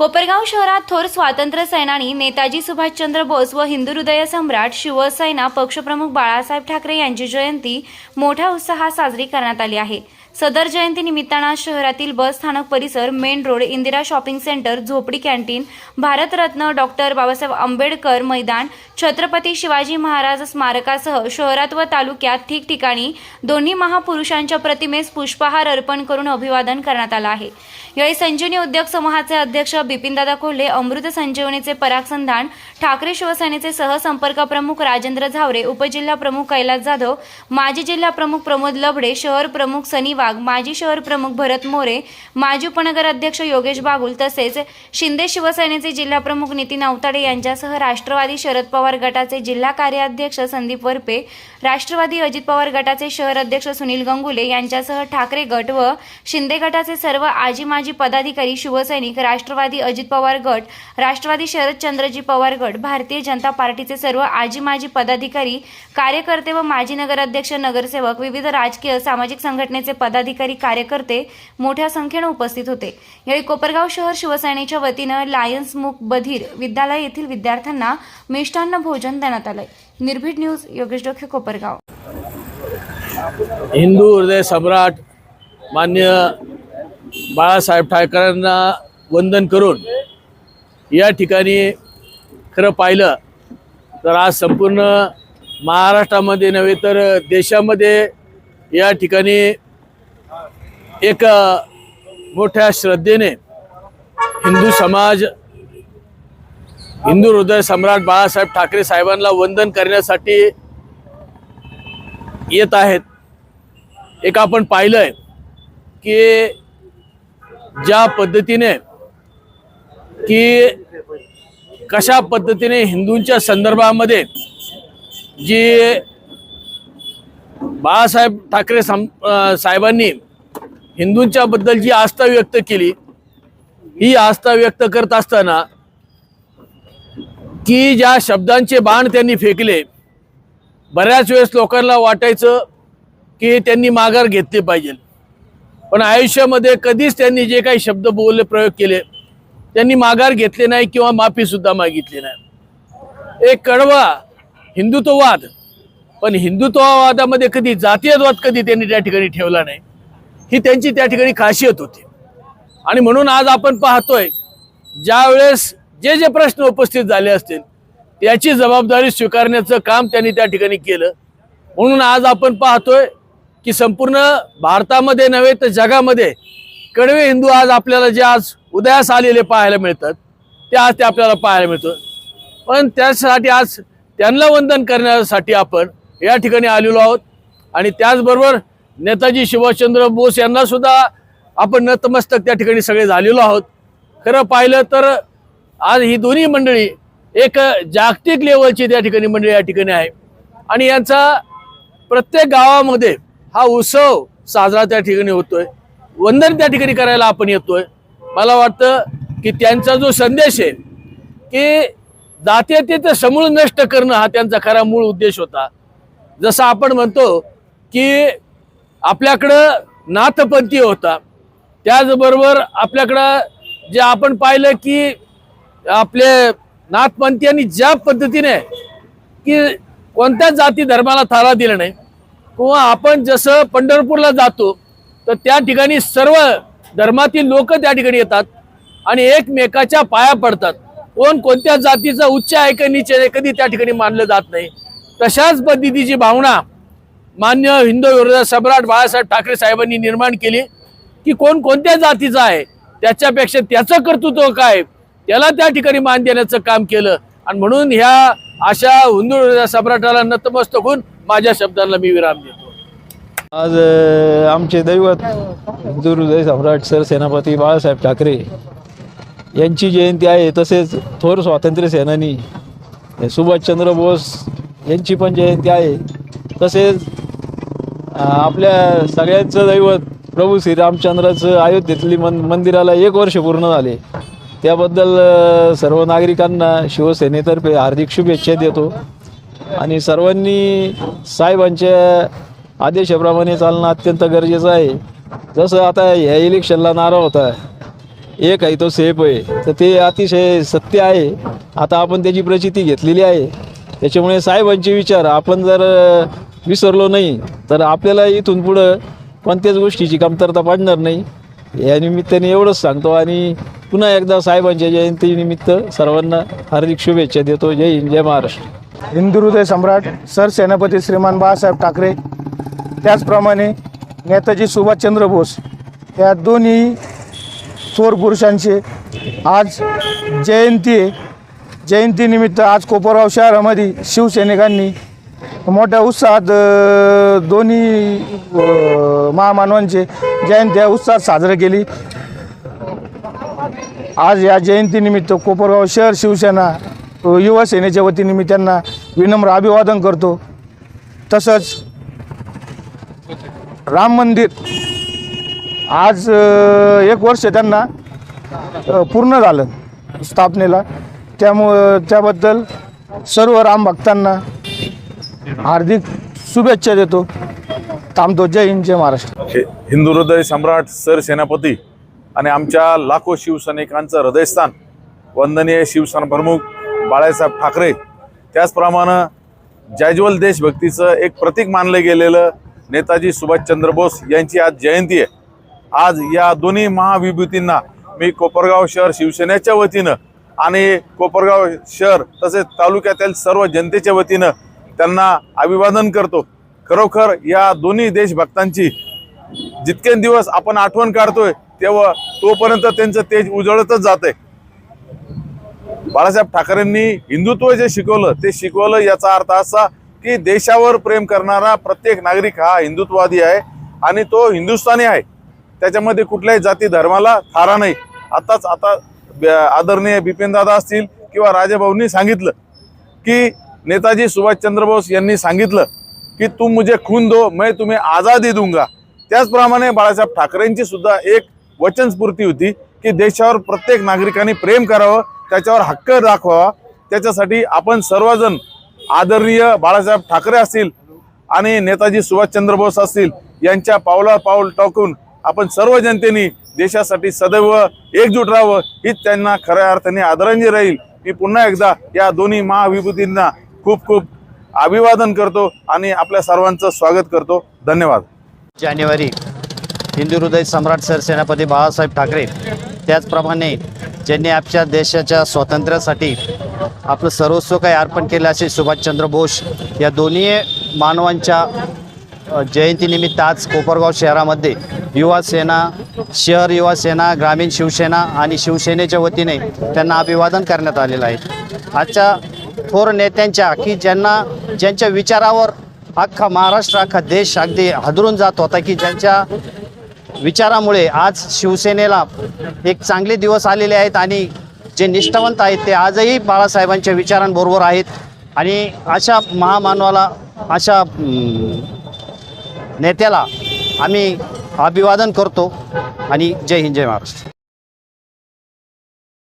कोपरगाव शहरात थोर स्वातंत्र्य सेनानी नेताजी सुभाषचंद्र बोस व हिंदू हृदय सम्राट शिवसेना पक्षप्रमुख बाळासाहेब ठाकरे यांची जयंती मोठ्या उत्साहात साजरी करण्यात आली आहे. सदर जयंती निमित्तानं शहरातील बस स्थानक परिसर main road Indira shopping centre झोपडी कॅन्टीन भारतरत्न डॉक्टर बाबासाहेब आंबेडकर मैदान छत्रपती शिवाजी महाराज स्मारकासह शहरात व तालुक्यात ठिकठिकाणी दोन्ही महापुरुषांच्या प्रतिमेस पुष्पहार अर्पण करून अभिवादन करण्यात आलं आहे. यावेळी संजीवनी उद्योग समूहाचे अध्यक्ष बिपिनदादा कोल्हे अमृत संजीवनीचे पराग संधान ठाकरे शिवसेनेचे सहसंपर्क प्रमुख राजेंद्र झावरे उपजिल्हा प्रमुख कैलास जाधव माजी जिल्हा प्रमुख प्रमोद लबडे शहर प्रमुख सनी वाघ माजी शहर प्रमुख भरत मोरे माजी उपनगर अध्यक्ष योगेश बागुल तसेच शिंदे शिवसेनेचे जिल्हा प्रमुख नितीन अवताडे यांच्यासह राष्ट्रवादी शरद पवार गटाचे जिल्हा कार्याध्यक्ष संदीप वरपे राष्ट्रवादी अजित पवार गटाचे शहर अध्यक्ष सुनील गंगुले यांच्यासह ठाकरे गट व शिंदे गटाचे सर्व आजी माजी पदाधिकारी शिवसैनिक राष्ट्रवादी अजित पवार गट राष्ट्रवादी शरदचंद्रजी पवार गट भारतीय जनता पार्टीचे सर्व आजी माजी पदाधिकारी कार्यकर्ते व माजी नगराध्यक्ष नगरसेवक विविध राजकीय सामाजिक संघटनेचे पद पदाधिकारी कार्यकर्ते मोठ्या संख्येनं उपस्थित होते. यावेळी कोपरगाव शहर शिवसेनेच्या वतीनं लायन्स मुक बधीर विद्यालय येथील विद्यार्थ्यांना मिष्टान्न भोजन देण्यात आलंय. निर्भीड न्यूज योगेश डोखे कोपरगाव. हिंदू हृदय सम्राट मान्य बाळासाहेब ठाकरेंना वंदन करून या ठिकाणी खरं पाहिलं तर आज संपूर्ण महाराष्ट्रामध्ये नव्हे तर देशामध्ये या ठिकाणी एक मोठ्या श्रद्धेने हिंदू समाज हिंदू हृदय सम्राट बाळासाहेब ठाकरे साहेबांना वंदन करण्यासाठी येत आहेत. एक आपण पाहिलंय की ज्या पद्धतीने की कशा पद्धतीने हिंदूंच्या संदर्भामध्ये जी बाळासाहेब ठाकरे सम साहेबांनी हिंदूंच्या बद्दल जी आस्था व्यक्त केली. ही आस्था व्यक्त करत असताना की ज्या शब्दांचे बाण त्यांनी फेकले बऱ्याच वेळेस लोकांना वाटायचं की त्यांनी माघार घेतली पाहिजे. पण आयुष्यामध्ये कधीच त्यांनी जे काही शब्द बोलले प्रयोग केले त्यांनी माघार घेतले नाही किंवा माफीसुद्धा मागितली नाही. एक कडवा हिंदुत्ववाद पण हिंदुत्ववादामध्ये कधी जातीयवाद कधी त्यांनी त्या ठिकाणी ठेवला नाही. ही त्यांची त्या ठिकाणी खासियत होती. आणि म्हणून आज आपण पाहतोय ज्या वेळेस जे जे प्रश्न उपस्थित झाले असतील त्याची जबाबदारी स्वीकारण्याचं काम त्यांनी त्या ठिकाणी केलं. म्हणून आज आपण पाहतोय की संपूर्ण भारतामध्ये नव्हे तर जगामध्ये कडवे हिंदू आज आपल्याला जे आज उदयास आलेले पाहायला मिळतात ते आज ते आपल्याला पाहायला मिळतं. पण त्यासाठी आज त्यांना वंदन करण्यासाठी आपण या ठिकाणी आलेलो आहोत. आणि त्याचबरोबर नेताजी सुभाषचंद्र बोस यांना सुद्धा आपण नतमस्तक त्या ठिकाणी सगळे झालेलो आहोत. खरं पाहिलं तर आज ही दोन्ही मंडळी एक जागतिक लेवलची त्या ठिकाणी मंडळी या ठिकाणी आहे. आणि यांचा प्रत्येक गावामध्ये हा उत्सव साजरा त्या ठिकाणी होतोय. वंदन त्या ठिकाणी करायला आपण येतोय. मला वाटतं की त्यांचा जो संदेश आहे की जातीयतेचं समूळ नष्ट करणं हा त्यांचा खरा मूळ उद्देश होता. जसं आपण म्हणतो की आपल्याकडं नाथपंथी होता. त्याचबरोबर आपल्याकडं जे आपण पाहिलं की आपले नाथपंथीयांनी ज्या पद्धतीने की कोणत्याच जाती धर्माला थारा दिला नाही किंवा आपण जसं पंढरपूरला जातो तर त्या ठिकाणी सर्व धर्मातील लोक त्या ठिकाणी येतात आणि एकमेकाच्या पाया पडतात. कोण कोणत्या जातीचा उच्च आहे का नीच आहे कधी त्या ठिकाणी मानलं जात नाही. तशाच पद्धतीची भावना मान्य हिंदू विरोधात सम्राट बाळासाहेब ठाकरे साहेबांनी निर्माण केली की कोण कोणत्या जातीचा आहे त्याच्यापेक्षा त्याचं कर्तृत्व काय त्याला त्या ठिकाणी मान देण्याचं काम केलं. आणि म्हणून ह्या अशा हिंदू हृदय सम्राटाला नतमस्तक होऊन माझ्या शब्दांना मी विराम देतो. आज आमचे दैवत हिंदू हृदय सम्राट सर सेनापती बाळासाहेब ठाकरे यांची जयंती आहे. तसेच थोर स्वातंत्र्य सेनानी सुभाषचंद्र बोस यांची पण जयंती आहे. तसेच आपल्या सगळ्यांचं दैवत प्रभू श्रीरामचंद्राचं अयोध्येतली मन मंदिराला एक वर्ष पूर्ण झाले. त्याबद्दल सर्व नागरिकांना शिवसेनेतर्फे हार्दिक शुभेच्छा देतो. आणि सर्वांनी साहेबांच्या आदेशाप्रमाणे चालणं अत्यंत गरजेचं आहे. जसं आता ह्या इलेक्शनला नारा होता एक आहे तो सेफ आहे तर ते अतिशय सत्य आहे. आता आपण त्याची प्रचिती घेतलेली आहे. त्याच्यामुळे साहेबांचे विचार आपण जर विसरलो नाही तर आपल्याला इथून पुढं कोणत्याच गोष्टीची कमतरता पडणार नाही. या निमित्ताने एवढंच सांगतो आणि पुन्हा एकदा साहेबांच्या जयंतीनिमित्त सर्वांना हार्दिक शुभेच्छा देतो. जय हिंद जय महाराष्ट्र. हिंदू हृदय सम्राट सरसेनापती श्रीमान बाळासाहेब ठाकरे त्याचप्रमाणे नेताजी सुभाषचंद्र बोस या दोन्ही थोर पुरुषांचे आज जयंती आहे. जयंतीनिमित्त आज कोपरगाव शहरामध्ये शिवसैनिकांनी मोठ्या उत्साहात अ, दोन्ही अ, महामानवांचे जयंत्या उत्साहात साजरी केली. आज या जयंतीनिमित्त कोपरगाव शहर शिवसेना अ, युवा सेनेच्या वतीने मी त्यांना विनम्र अभिवादन करतो. तसंच राम मंदिर आज अ, एक वर्ष त्यांना अ, पूर्ण झालं स्थापनेला. त्यामुळं त्याबद्दल सर्व राम भक्तांना हार्दिक शुभेच्छा देतो. थांबतो जय हिंद जय महाराष्ट्र. हे हिंदू हृदय सम्राट सर सेनापती आणि आमच्या लाखो शिवसैनिकांचं हृदयस्थान वंदनीय शिवसेना प्रमुख बाळासाहेब ठाकरे. त्याचप्रमाणे जयज्वल देशभक्तीचं एक प्रतीक मानलं गेलेलं नेताजी सुभाषचंद्र बोस यांची आज जयंती आहे. आज या दोन्ही महाविभूतींना मी कोपरगाव शहर शिवसेनेच्या वतीनं आणि कोपरगाव शहर तसेच तालुक्यातील सर्व जनतेच्या वतीनं त्यांना अभिवादन करतो. खरोखर या दोन्ही देशभक्तांची जितके दिवस आपण आठवण काढतोय तेव्हा तोपर्यंत त्यांचं तेज उजळतच जाते बाळासाहेब ठाकरेंनी हिंदुत्व जे शिकवलं ते शिकवलं याचा अर्थ असा की देशावर प्रेम करणारा प्रत्येक नागरिक हा हिंदुत्ववादी आहे आणि तो हिंदुस्थानी आहे. त्याच्यामध्ये कुठल्याही जाती धर्माला थारा नाही. आताच आता आदरणीय बिपिनदादा असतील किंवा राजाभाऊंनी सांगितलं की नेताजी सुभाषचंद्र बोस यांनी सांगितलं की तुम मुझे खून दो मैं तुम्हें आझादी दूंगा. त्याचप्रमाणे बाळासाहेब ठाकरेंची सुद्धा एक वचनस्फूर्ती होती की देशावर प्रत्येक नागरिकांनी प्रेम करावं त्याच्यावर हक्क दाखवावा त्याच्यासाठी आपण सर्वजण आदरणीय बाळासाहेब ठाकरे असतील आणि नेताजी सुभाषचंद्र बोस असतील यांच्या पावला पाऊल टाकून आपण सर्व जनतेने देशासाठी सदैव एकजूट राहावं हीच त्यांना खऱ्या अर्थाने आदरांजली राहील. मी पुन्हा एकदा या दोन्ही महाविभूतींना खूप खूप अभिवादन करतो आणि आपल्या सर्वांचं स्वागत करतो. धन्यवाद. जानेवारी हिंदू हृदय सम्राट सरसेनापती बाळासाहेब ठाकरे त्याचप्रमाणे ज्यांनी आपल्या देशाच्या स्वातंत्र्यासाठी आपलं सर्वस्व काही अर्पण केलं असे सुभाषचंद्र बोस या दोन्ही मानवांच्या जयंतीनिमित्त आज कोपरगाव शहरामध्ये युवा सेना शहर युवा सेना ग्रामीण शिवसेना आणि शिवसेनेच्या वतीने त्यांना अभिवादन करण्यात आलेलं आहे. आजच्या थोर नेत्यांच्या की ज्यांना ज्यांच्या विचारावर अख्खा महाराष्ट्र अख्खा देश अगदी हादरून जात होता की ज्यांच्या विचारामुळे आज शिवसेनेला एक चांगले दिवस आलेले आहेत आणि जे निष्ठावंत आहेत ते आजही बाळासाहेबांच्या विचारांबरोबर आहेत. आणि अशा महामानवाला अशा नेत्याला आम्ही अभिवादन करतो. आणि जय हिंद जय महाराष्ट्र.